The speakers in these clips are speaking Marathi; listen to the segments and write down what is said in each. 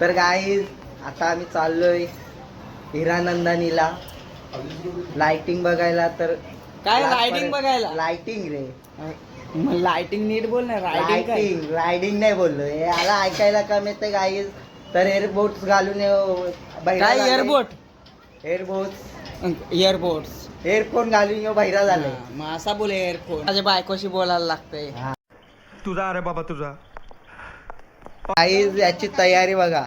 तर गाईज आता आम्ही चाललोय हिरानंदानीला. लाइटिंग बघायला तर काय लाइटिंग बघायला? लाइटिंग रे. मग लाइटिंग नीट बोल ना रायडिंग काय? रायडिंग नाही बोललो. हे याला ऐकायला कमी येते गाईज तर एअरबोट घालून येऊ काय एअरबोट एअरबोट एअरपोर्ट्स एअरफोन घालून येऊ बहिरा झाले मग असा बोल एअरपोर्ट माझ्या बायकोशी बोलायला लागतंय. तुझा अरे बाबा तुझा. गाईज याची तयारी बघा.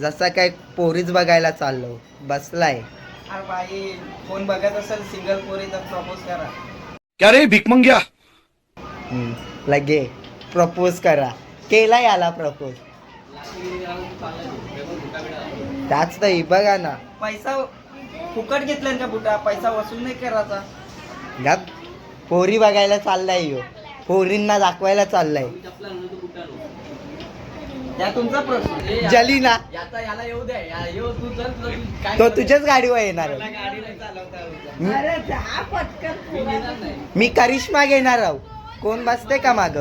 जसा काय पोरीच बघायला चाललो. बसलाय. अरे बाई कोण बघत असेल सिंगल पोरी तर प्रपोज करा. क्या रे भिकमंग्या हम्म, लगे. प्रपोज करा. केला याला प्रपोज त्याच तर ही बघा ना. पैसा फुकट घेतला का बुटा? पैसा वसूल नाही करायचा. पोरी बघायला चाललाय यो. पोरींना दाखवायला चाललाय. या तुमचा प्रश्न. जलीना. याचा याला येऊ द्या या- येऊ तू चल तुला काय तो तुझ्याच गाडीवर येणार मला आहे. गाडी नाही चालवता येत. मी- अरे जा पटकन मी नेणार नाही. मी करिश्मा घेणार आहो. कोण बसते का माग?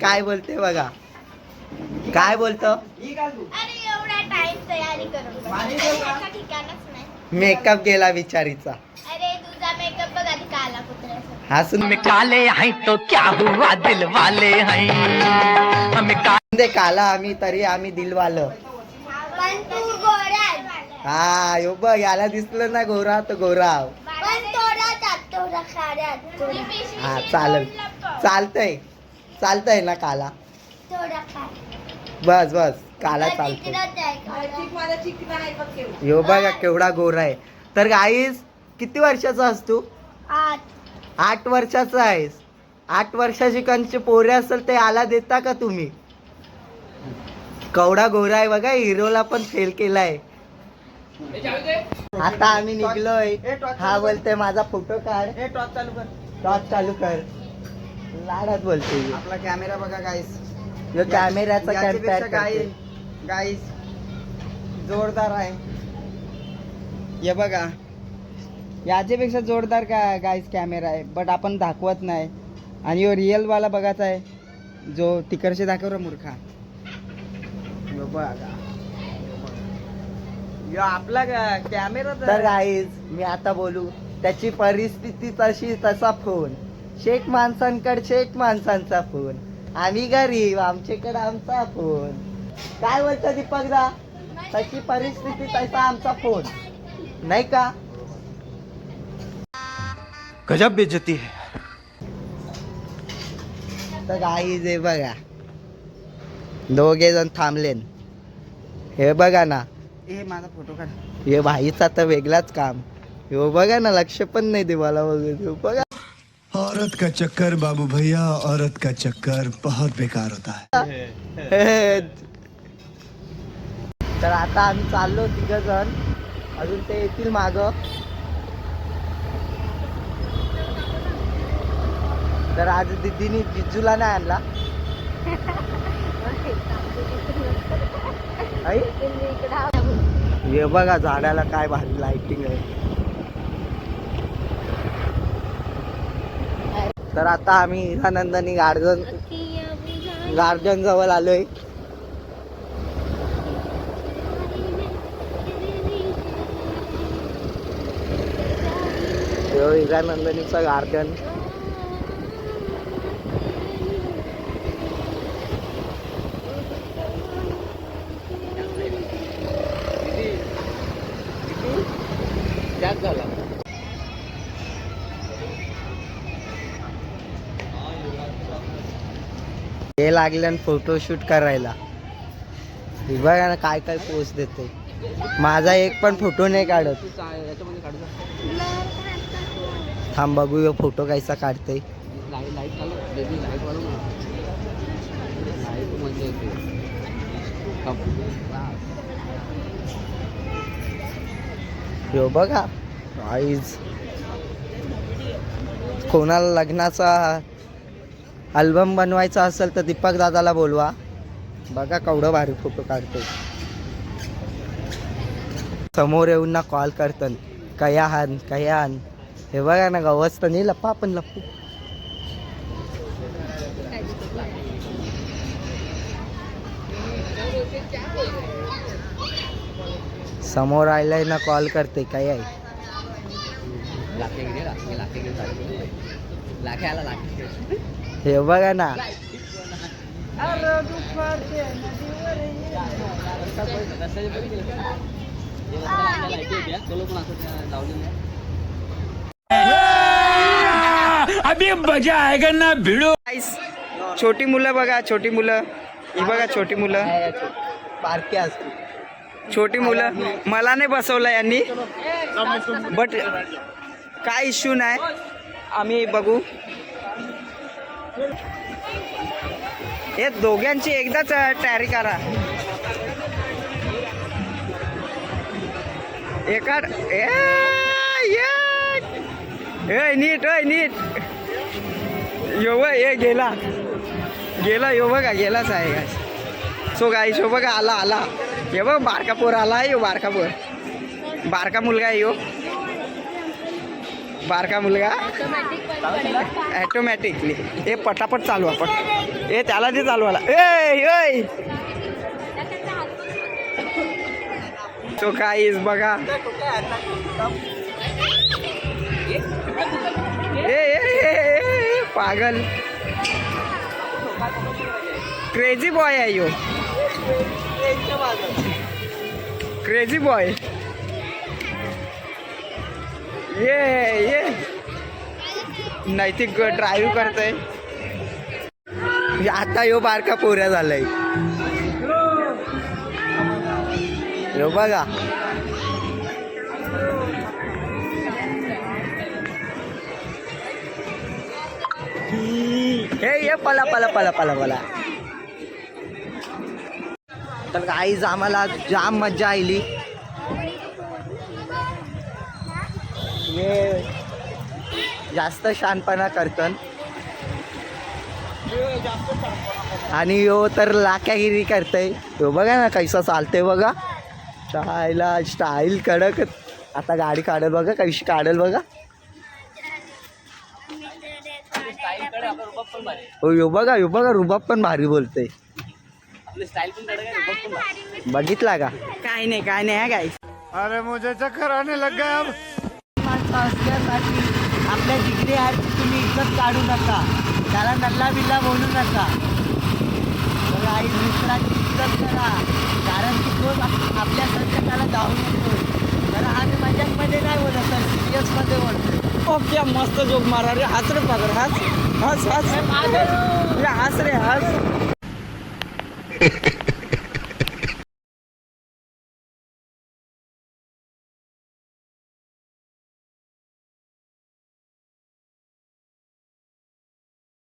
काय बोलते बघा. काय बोलतो? ही तू. का? मेकअप गेला बिचारीचा अरे तुझा मेकअप बघ आधी काला कुत्र्याचा हसून काले हैं तो क्या हुआ दिल वाले हैं? हम काला आम्ही तरी आम्ही दिलवालं. पण तू गोरा हा यो बघ याला दिसलं ना गोरा तो गोरा आहो. पण थोडा जात थोडा खाड्यात हा चालेल. चालतंय. चालतंय ना काला? थोडा बस बस. काला चालतंय. यो बघा केवढा गोरा आहे. तर गाईस किती वर्षाचा आहेस तू? आठ. आठ वर्षाचा आहेस. आठ वर्षाची कंचे पोरे असेल ते आला देता का तुम्ही? कवडा गोरा आहे बघा हिरोला पण फेल केलाय. आता आम्ही निघलोय. हा बोलते माझा फोटो काढ. टॉर्च चालू कर. टॉर्च चालू कर. लाडात बोलते. आपला कॅमेरा बघा गाईस कॅम्पेअर गाई गाईस जोरदार आहे. हे बघा. याच्यापेक्षा जोरदार का गाईज कॅमेरा आहे. बट आपण दाखवत नाही. आणि यो रिअलवाला बघायचा आहे. जो तिकडचे दाखव मूर्खा. बघा. यो आपला कॅमेरा तर गाईज मी आता बोलू. त्याची परिस्थिती तशी तसा फोन शेख माणसांकडे शेख माणसांचा फोन आम्ही गरीब आमच्याकडे आमचा फोन काय बोलतो दीपकदा? तशी परिस्थिती तसा आमचा फोन नाही का? गजब बेइज्जती है। तर गाईज हे बघा. दोघे जण थांबलेन. हे बघा ना. ए माझा फोटो काढ. हे भाईचा तर वेगळाच काम. हे बघा ना लक्ष पण नाही दे मला बघत ह्यो बघा. औरत का चक्कर बाबू भैया? औरत का चक्कर बहुत बेकार होता है. तर आता आम्ही चाललो तिघ जण. अजून ते येतील माग. तर आज दिदीनी जिजूला नाही आणला. आई? हे बघा झाडाला काय भारी लाइटिंग आहे. तर आता आम्ही हिरानंदानी गार्डन गार्डन जवळ आलोय. हिरानंदनीचं गार्डन. झाला. हे लागलं फोटोशूट करायला. हे बघा ना काय काय पोस्ट देते माझा एक पण फोटो नाही काढत. थांब बघू फोटो कायचा काढते बघा. आईज. कोणाला लग्नाचा अल्बम बनवायचा असेल तर दीपक दादाला बोलवा. बघा केवढं भारी फोटो काढते समोर येऊन ना कॉल करतात कया हान कया हान. हे बघा ना गवस तर नाही लप्पा आपण लप्पू. समोर आयलाय ना कॉल करते काय आहे? हे बघा ना अभी मजा आएगा ना भिड़ो छोटी मुलं बघा छोटी मुलं. ही बघा छोटी मुलं. असते छोटी मुलं. मला नाही बसवलं यांनी. बट काय इश्यू नाही. आम्ही बघू. हे दोघांची एकदाच टॅरी करा. एका ए, एक. ए नीट ओय नीट. यो ए गेला. गेला यो बघा गेलाच आहे काय सो गाई शो बघा आला आला. हे बघ बारका पोर आला आहे यो बारका पोर बारका मुलगा आहे यो. बारका मुलगा? ॲटोमॅटिकली हे पटापट चालू आपण. ए त्याला ते चालवाला ए तो काय गाईज बघा. ए ए, पागल. क्रेझी बॉय आहे यो. क्रेझी बॉय ये ये. नैतिक ड्राईव्ह करतोय. आता यो बारका पोऱ्या झालाय. यो बघा. हे ये पला पला पला पला पला. तर आईज आम्हाला जाम मज्जा आली ये जास्त शानपणा करतन. आणि यो तर लाक्यागिरी करतय. तो बघा ना कैसा चालतंय बघा. चायला स्टाईल कडक. आता गाडी काढल बघा कशी काढल बघा. हो यो बघा यो बघा रुबाब पण भारी बोलते बघितला का? काय नाही काय नाही काय अरे मुझे चक्कर आने लग गया अब. माणसं असल्यासाठी आपल्या डिग्री आरची तुम्ही इज्जत काढू नका. त्याला नल्ला बिल्ला बोलू नका. तर आई मित्राची इज्जत करा. कारण की तो आप- आपल्या संकटाला धावून येतो. तर आम्ही मजाकमध्ये नाही बोलत तर सिरियसमध्ये बोलतो. ओके मस्त जोक मारा रे. हाच रे पागर हाच हाच हाच रे हाच रे हाच